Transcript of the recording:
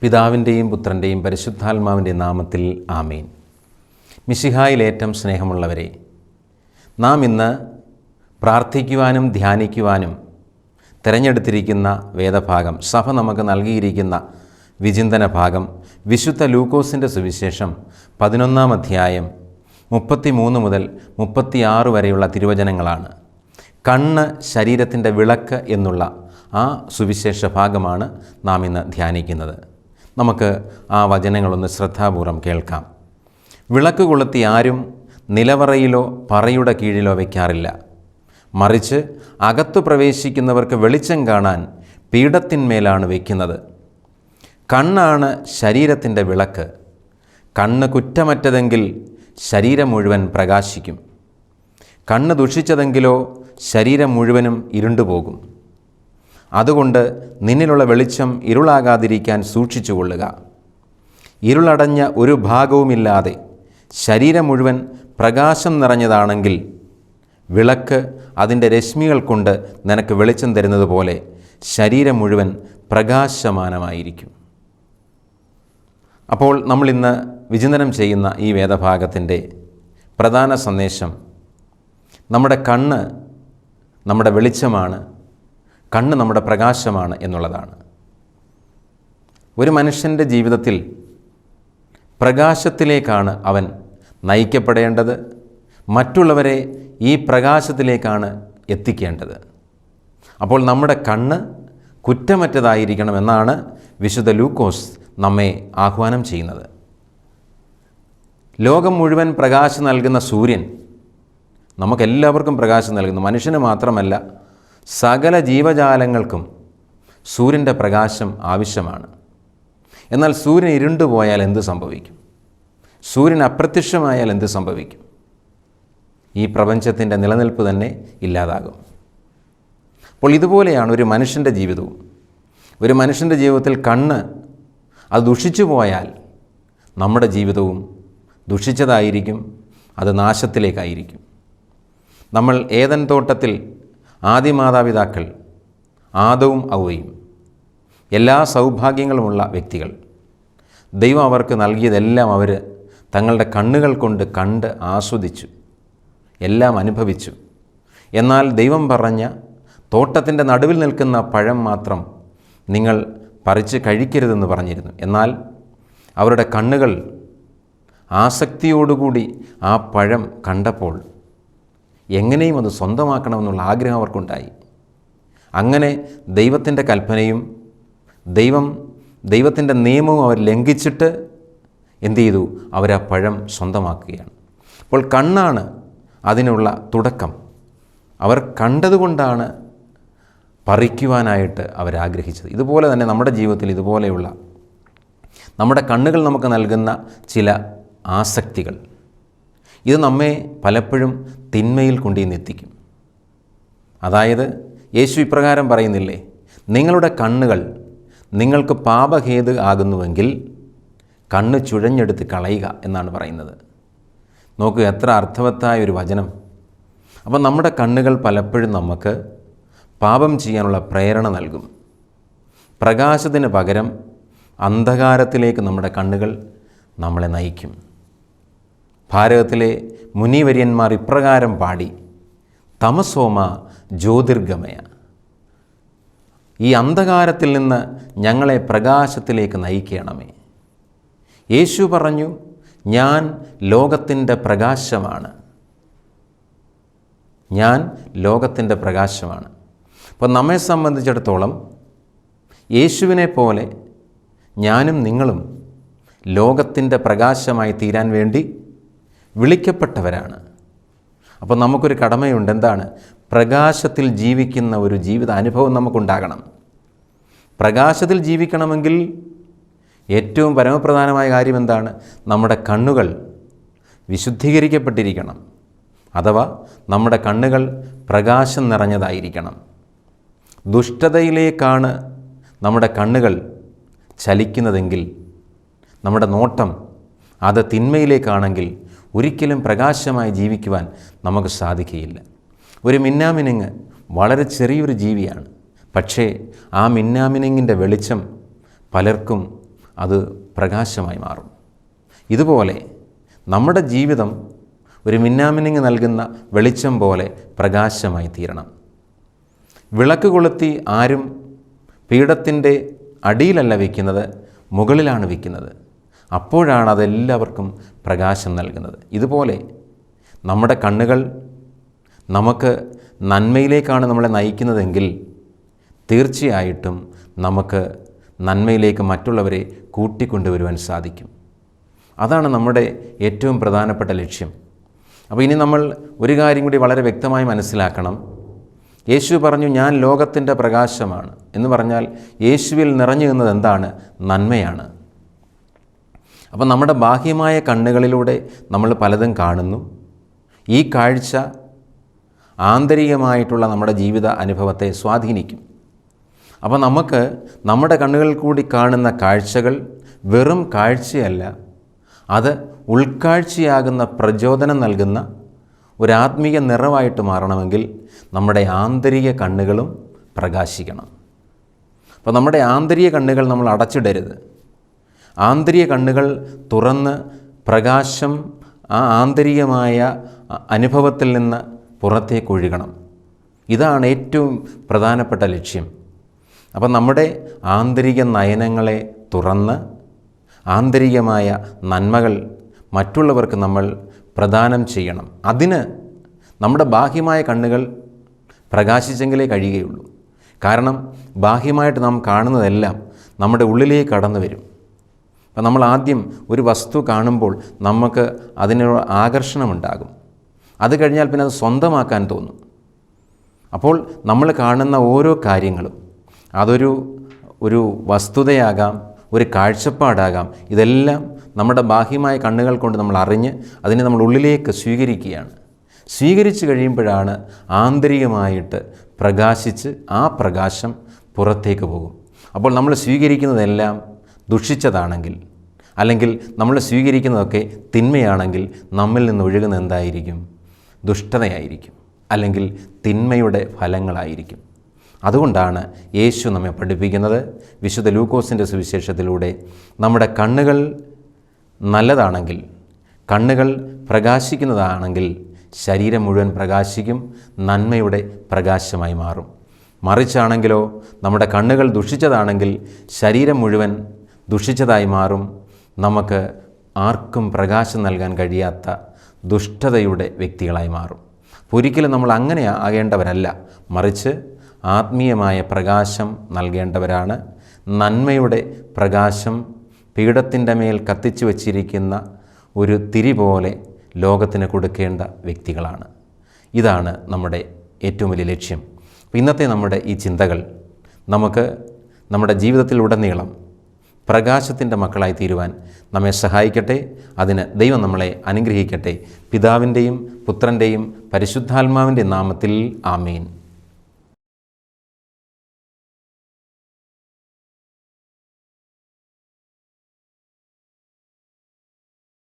പിതാവിന്റെയും പുത്രന്റെയും പരിശുദ്ധാത്മാവിന്റെ നാമത്തിൽ ആമേൻ. മിശിഹായിലേറ്റം സ്നേഹമുള്ളവരെ നാം ഇന്ന് പ്രാർത്ഥിക്കുവാനും ധ്യാനിക്കുവാനും തിരഞ്ഞെടുത്തിരിക്കുന്ന വേദഭാഗം സഭ നമുക്ക് നൽകിയിരിക്കുന്ന വിചിന്തന ഭാഗം വിശുദ്ധ ലൂക്കോസിന്റെ സുവിശേഷം പതിനൊന്നാം അധ്യായം മുപ്പത്തി മൂന്ന് മുതൽ മുപ്പത്തിയാറ് വരെയുള്ള തിരുവചനങ്ങളാണ്. കണ്ണ് ശരീരത്തിന്റെ വിളക്ക് എന്നുള്ള ആ സുവിശേഷ ഭാഗമാണ് നാം ഇന്ന് ധ്യാനിക്കുന്നത്. നമുക്ക് ആ വചനങ്ങളൊന്ന് ശ്രദ്ധാപൂർവം കേൾക്കാം. വിളക്ക് കൊളുത്തി ആരും നിലവറയിലോ പറയുടെ കീഴിലോ വയ്ക്കാറില്ല മറിച്ച് അകത്തു പ്രവേശിക്കുന്നവർക്ക് വെളിച്ചം കാണാൻ പീഠത്തിന്മേലാണ് വയ്ക്കുന്നത് കണ്ണാണ് ശരീരത്തിന്റെ വിളക്ക്. കണ്ണ് കുറ്റമറ്റതെങ്കിൽ ശരീരം മുഴുവൻ പ്രകാശിക്കും. കണ്ണ് ദുഷിച്ചതെങ്കിലോ ശരീരം മുഴുവനും ഇരുണ്ടുപോകും. അതുകൊണ്ട് നിന്നിലുള്ള വെളിച്ചം ഇരുളാകാതിരിക്കാൻ സൂക്ഷിച്ചുകൊള്ളുക ഇരുളടഞ്ഞ ഒരു ഭാഗവുമില്ലാതെ ശരീരം മുഴുവൻ പ്രകാശം നിറഞ്ഞതാണെങ്കിൽ വിളക്ക് അതിന്റെ രശ്മികൾ കൊണ്ട് നിനക്ക് വെളിച്ചം തരുന്നത് പോലെ ശരീരം മുഴുവൻ പ്രകാശമാനമായിരിക്കും. അപ്പോൾ നമ്മൾ ഇന്ന് വിചിന്തനം ചെയ്യുന്ന ഈ വേദഭാഗത്തിന്റെ പ്രധാന സന്ദേശം നമ്മുടെ കണ്ണ് നമ്മുടെ വെളിച്ചമാണ്. കണ്ണ് നമ്മുടെ പ്രകാശമാണ് എന്നുള്ളതാണ്. ഒരു മനുഷ്യന്റെ ജീവിതത്തിൽ പ്രകാശത്തിലേക്കാണ് അവൻ നയിക്കപ്പെടേണ്ടത്. മറ്റുള്ളവരെ ഈ പ്രകാശത്തിലേക്കാണ് എത്തിക്കേണ്ടത്. അപ്പോൾ നമ്മുടെ കണ്ണ് കുറ്റമറ്റതായിരിക്കണമെന്നാണ് വിശുദ്ധ ലൂക്കോസ് നമ്മെ ആഹ്വാനം ചെയ്യുന്നത്. ലോകം മുഴുവൻ പ്രകാശം നൽകുന്ന സൂര്യൻ നമുക്കെല്ലാവർക്കും പ്രകാശം നൽകുന്നു. മനുഷ്യന് മാത്രമല്ല സകല ജീവജാലങ്ങൾക്കും സൂര്യന്റെ പ്രകാശം ആവശ്യമാണ്. എന്നാൽ സൂര്യൻ ഇരുണ്ടുപോയാൽ എന്ത് സംഭവിക്കും? സൂര്യൻ അപ്രത്യക്ഷമായാൽ എന്ത് സംഭവിക്കും? ഈ പ്രപഞ്ചത്തിന്റെ നിലനിൽപ്പ് തന്നെ ഇല്ലാതാകും. അപ്പോൾ ഇതുപോലെയാണ് ഒരു മനുഷ്യന്റെ ജീവിതവും. ഒരു മനുഷ്യന്റെ ജീവിതത്തിൽ കണ്ണ് അത് ദുഷിച്ചു പോയാൽ നമ്മുടെ ജീവിതവും ദുഷിച്ചതായിരിക്കും അത് നാശത്തിലേക്കായിരിക്കും. നമ്മൾ ഏതൻ തോട്ടത്തിൽ ആദിമാതാപിതാക്കൾ ആദവും ഔവയും എല്ലാ സൗഭാഗ്യങ്ങളുമുള്ള വ്യക്തികൾ. ദൈവം അവർക്ക് നൽകിയതെല്ലാം അവർ തങ്ങളുടെ കണ്ണുകൾ കൊണ്ട് കണ്ട് ആസ്വദിച്ചു എല്ലാം അനുഭവിച്ചു. എന്നാൽ ദൈവം പറഞ്ഞ തോട്ടത്തിന്റെ നടുവിൽ നിൽക്കുന്ന പഴം മാത്രം നിങ്ങൾ പറിച്ച് കഴിക്കരുതെന്ന് പറഞ്ഞിരുന്നു. എന്നാൽ അവരുടെ കണ്ണുകൾ ആസക്തിയോടുകൂടി ആ പഴം കണ്ടപ്പോൾ എങ്ങനെയും അത് സ്വന്തമാക്കണമെന്നുള്ള ആഗ്രഹം അവർക്കുണ്ടായി. അങ്ങനെ ദൈവത്തിന്റെ കൽപ്പനയും ദൈവം ദൈവത്തിന്റെ നിയമവും അവർ ലംഘിച്ചിട്ട് എന്തു ചെയ്തു? അവർ ആ പഴം സ്വന്തമാക്കുകയാണ്. അപ്പോൾ കണ്ണാണ് അതിനുള്ള തുടക്കം. അവർ കണ്ടതുകൊണ്ടാണ് പറിക്കുവാനായിട്ട് അവരാഗ്രഹിച്ചത് ഇതുപോലെ തന്നെ നമ്മുടെ ജീവിതത്തിൽ ഇതുപോലെയുള്ള നമ്മുടെ കണ്ണുകൾ നമുക്ക് നൽകുന്ന ചില ആസക്തികൾ. ഇത് നമ്മെ പലപ്പോഴും തിന്മയിൽ കൊണ്ടുവന്നെത്തിക്കും അതായത് യേശു ഇപ്രകാരം പറയുന്നില്ലേ നിങ്ങളുടെ കണ്ണുകൾ നിങ്ങൾക്ക് പാപഹേതു ആകുന്നുവെങ്കിൽ കണ്ണ് ചുഴഞ്ഞെടുത്ത് കളയുക എന്നാണ് പറയുന്നത്. നോക്കുക എത്ര അർത്ഥവത്തായ ഒരു വചനം. അപ്പം നമ്മുടെ കണ്ണുകൾ പലപ്പോഴും നമുക്ക് പാപം ചെയ്യാനുള്ള പ്രേരണ നൽകും. പ്രകാശത്തിന് പകരം അന്ധകാരത്തിലേക്ക് നമ്മുടെ കണ്ണുകൾ നമ്മളെ നയിക്കും. ഭാരതത്തിലെ മുനിവര്യന്മാർ ഇപ്രകാരം പാടി തമസോമ ജ്യോതിർഗമയ. ഈ അന്ധകാരത്തിൽ നിന്ന് ഞങ്ങളെ പ്രകാശത്തിലേക്ക് നയിക്കണമേ. യേശു പറഞ്ഞു ഞാൻ ലോകത്തിന്റെ പ്രകാശമാണ്. ഞാൻ ലോകത്തിന്റെ പ്രകാശമാണ്. അപ്പോൾ നമ്മെ സംബന്ധിച്ചിടത്തോളം യേശുവിനെ പോലെ ഞാനും നിങ്ങളും ലോകത്തിന്റെ പ്രകാശമായി തീരാൻ വേണ്ടി വിളിക്കപ്പെട്ടവരാണ്. അപ്പോൾ നമുക്കൊരു കടമയുണ്ട്. എന്താണ്? പ്രകാശത്തിൽ ജീവിക്കുന്ന ഒരു ജീവിത അനുഭവം നമുക്കുണ്ടാകണം. പ്രകാശത്തിൽ ജീവിക്കണമെങ്കിൽ ഏറ്റവും പരമപ്രധാനമായ കാര്യം എന്താണ്? നമ്മുടെ കണ്ണുകൾ വിശുദ്ധീകരിക്കപ്പെട്ടിരിക്കണം. അഥവാ നമ്മുടെ കണ്ണുകൾ പ്രകാശം നിറഞ്ഞതായിരിക്കണം. ദുഷ്ടതയിലേക്കാണ് നമ്മുടെ കണ്ണുകൾ ചലിക്കുന്നതെങ്കിൽ നമ്മുടെ നോട്ടം അത് തിന്മയിലേക്കാണെങ്കിൽ ഒരിക്കലും പ്രകാശമായി ജീവിക്കുവാൻ നമുക്ക് സാധിക്കുകയില്ല ഒരു മിന്നാമിനുങ്ങ് വളരെ ചെറിയൊരു ജീവിയാണ്. പക്ഷേ ആ മിന്നാമിനുങ്ങിന്റെ വെളിച്ചം പലർക്കും അത് പ്രകാശമായി മാറും. ഇതുപോലെ നമ്മുടെ ജീവിതം ഒരു മിന്നാമിനുങ്ങ് നൽകുന്ന വെളിച്ചം പോലെ പ്രകാശമായി തീരണം. വിളക്ക് കൊളുത്തി ആരും പീഠത്തിന്റെ അടിയിലല്ല വയ്ക്കുന്നത് മുകളിലാണ് വയ്ക്കുന്നത്. അപ്പോഴാണ് അതെല്ലാവർക്കും പ്രകാശം നൽകുന്നത്. ഇതുപോലെ നമ്മുടെ കണ്ണുകൾ നമുക്ക് നന്മയിലേക്കാണ് നമ്മളെ നയിക്കുന്നതെങ്കിൽ തീർച്ചയായിട്ടും നമുക്ക് നന്മയിലേക്ക് മറ്റുള്ളവരെ കൂട്ടിക്കൊണ്ടുവരുവാൻ സാധിക്കും. അതാണ് നമ്മുടെ ഏറ്റവും പ്രധാനപ്പെട്ട ലക്ഷ്യം. അപ്പോൾ ഇനി നമ്മൾ ഒരു കാര്യം കൂടി വളരെ വ്യക്തമായി മനസ്സിലാക്കണം. യേശു പറഞ്ഞു ഞാൻ ലോകത്തിന്റെ പ്രകാശമാണ് എന്ന് പറഞ്ഞാൽ യേശുവിൽ നിറഞ്ഞു നിന്നത് എന്താണ്? നന്മയാണ്. അപ്പം നമ്മുടെ ബാഹ്യമായ കണ്ണുകളിലൂടെ നമ്മൾ പലതും കാണുന്നു. ഈ കാഴ്ച ആന്തരികമായിട്ടുള്ള നമ്മുടെ ജീവിത അനുഭവത്തെ സ്വാധീനിക്കും. അപ്പോൾ നമുക്ക് നമ്മുടെ കണ്ണുകളിൽ കൂടി കാണുന്ന കാഴ്ചകൾ വെറും കാഴ്ചയല്ല അത് ഉൾക്കാഴ്ചയാകുന്ന പ്രചോദനം നൽകുന്ന ഒരു ആത്മീയ നിറവായിട്ട് മാറണമെങ്കിൽ നമ്മുടെ ആന്തരിക കണ്ണുകളും പ്രകാശിക്കണം. അപ്പോൾ നമ്മുടെ ആന്തരിക കണ്ണുകൾ നമ്മൾ അടച്ചിടരുത്. ആന്തരിക കണ്ണുകൾ തുറന്ന് പ്രകാശം ആ ആന്തരികമായ അനുഭവത്തിൽ നിന്ന് പുറത്തേക്ക് ഒഴുകണം. ഇതാണ് ഏറ്റവും പ്രധാനപ്പെട്ട ലക്ഷ്യം. അപ്പം നമ്മുടെ ആന്തരിക നയനങ്ങളെ തുറന്ന് ആന്തരികമായ നന്മകൾ മറ്റുള്ളവർക്ക് നമ്മൾ പ്രദാനം ചെയ്യണം. അതിന് നമ്മുടെ ബാഹ്യമായ കണ്ണുകൾ പ്രകാശിച്ചെങ്കിലേ കഴിയുകയുള്ളൂ. കാരണം ബാഹ്യമായിട്ട് നാം കാണുന്നതെല്ലാം നമ്മുടെ ഉള്ളിലേക്ക് കടന്നു വരും നമ്മൾ ആദ്യം ഒരു വസ്തു കാണുമ്പോൾ നമുക്ക് അതിനോട് ആകർഷണമുണ്ടാകും. അത് കഴിഞ്ഞാൽ പിന്നെ അത് സ്വന്തമാക്കാൻ തോന്നും. അപ്പോൾ നമ്മൾ കാണുന്ന ഓരോ കാര്യങ്ങളും അതൊരു ഒരു വസ്തുതയാകാം ഒരു കാഴ്ചപ്പാടാകാം ഇതെല്ലാം നമ്മുടെ ബാഹ്യമായ കണ്ണുകൾ കൊണ്ട് നമ്മൾ അറിഞ്ഞ് അതിനെ നമ്മൾ ഉള്ളിലേക്ക് സ്വീകരിക്കുകയാണ്. സ്വീകരിച്ചു കഴിയുമ്പോഴാണ് ആന്തരികമായിട്ട് പ്രകാശിച്ച് ആ പ്രകാശം പുറത്തേക്ക് പോകും. അപ്പോൾ നമ്മൾ സ്വീകരിക്കുന്നതെല്ലാം ദുഷിച്ചതാണെങ്കിൽ അല്ലെങ്കിൽ നമ്മൾ സ്വീകരിക്കുന്നതൊക്കെ തിന്മയാണെങ്കിൽ നമ്മിൽ നിന്ന് ഒഴുകുന്ന എന്തായിരിക്കും? ദുഷ്ടതയായിരിക്കും. അല്ലെങ്കിൽ തിന്മയുടെ ഫലങ്ങളായിരിക്കും. അതുകൊണ്ടാണ് യേശു നമ്മെ പഠിപ്പിക്കുന്നത്. വിശുദ്ധ ലൂക്കോസിന്റെ സുവിശേഷത്തിലൂടെ നമ്മുടെ കണ്ണുകൾ നല്ലതാണെങ്കിൽ കണ്ണുകൾ പ്രകാശിക്കുന്നതാണെങ്കിൽ ശരീരം മുഴുവൻ പ്രകാശിക്കും നന്മയുടെ പ്രകാശമായി മാറും. മറിച്ചാണെങ്കിലോ നമ്മുടെ കണ്ണുകൾ ദുഷിച്ചതാണെങ്കിൽ ശരീരം മുഴുവൻ ദുഷിച്ചതായി മാറും. നമുക്ക് ആർക്കും പ്രകാശം നൽകാൻ കഴിയാത്ത ദുഷ്ടതയുടെ വ്യക്തികളായി മാറും. ഒരിക്കലും നമ്മൾ അങ്ങനെ ആകേണ്ടവരല്ല. മറിച്ച് ആത്മീയമായ പ്രകാശം നൽകേണ്ടവരാണ്. നന്മയുടെ പ്രകാശം പീഠത്തിന്റെ മേൽ കത്തിച്ചു വച്ചിരിക്കുന്ന ഒരു തിരി പോലെ ലോകത്തിന് കൊടുക്കേണ്ട വ്യക്തികളാണ്. ഇതാണ് നമ്മുടെ ഏറ്റവും വലിയ ലക്ഷ്യം. ഇന്നത്തെ നമ്മുടെ ഈ ചിന്തകൾ നമുക്ക് നമ്മുടെ ജീവിതത്തിലുടനീളം പ്രകാശത്തിന്റെ മക്കളായി തീരുവാൻ നമ്മെ സഹായിക്കട്ടെ. അതിന് ദൈവം നമ്മളെ അനുഗ്രഹിക്കട്ടെ. പിതാവിന്റെയും പുത്രന്റെയും പരിശുദ്ധാത്മാവിന്റെ നാമത്തിൽ ആമീൻ.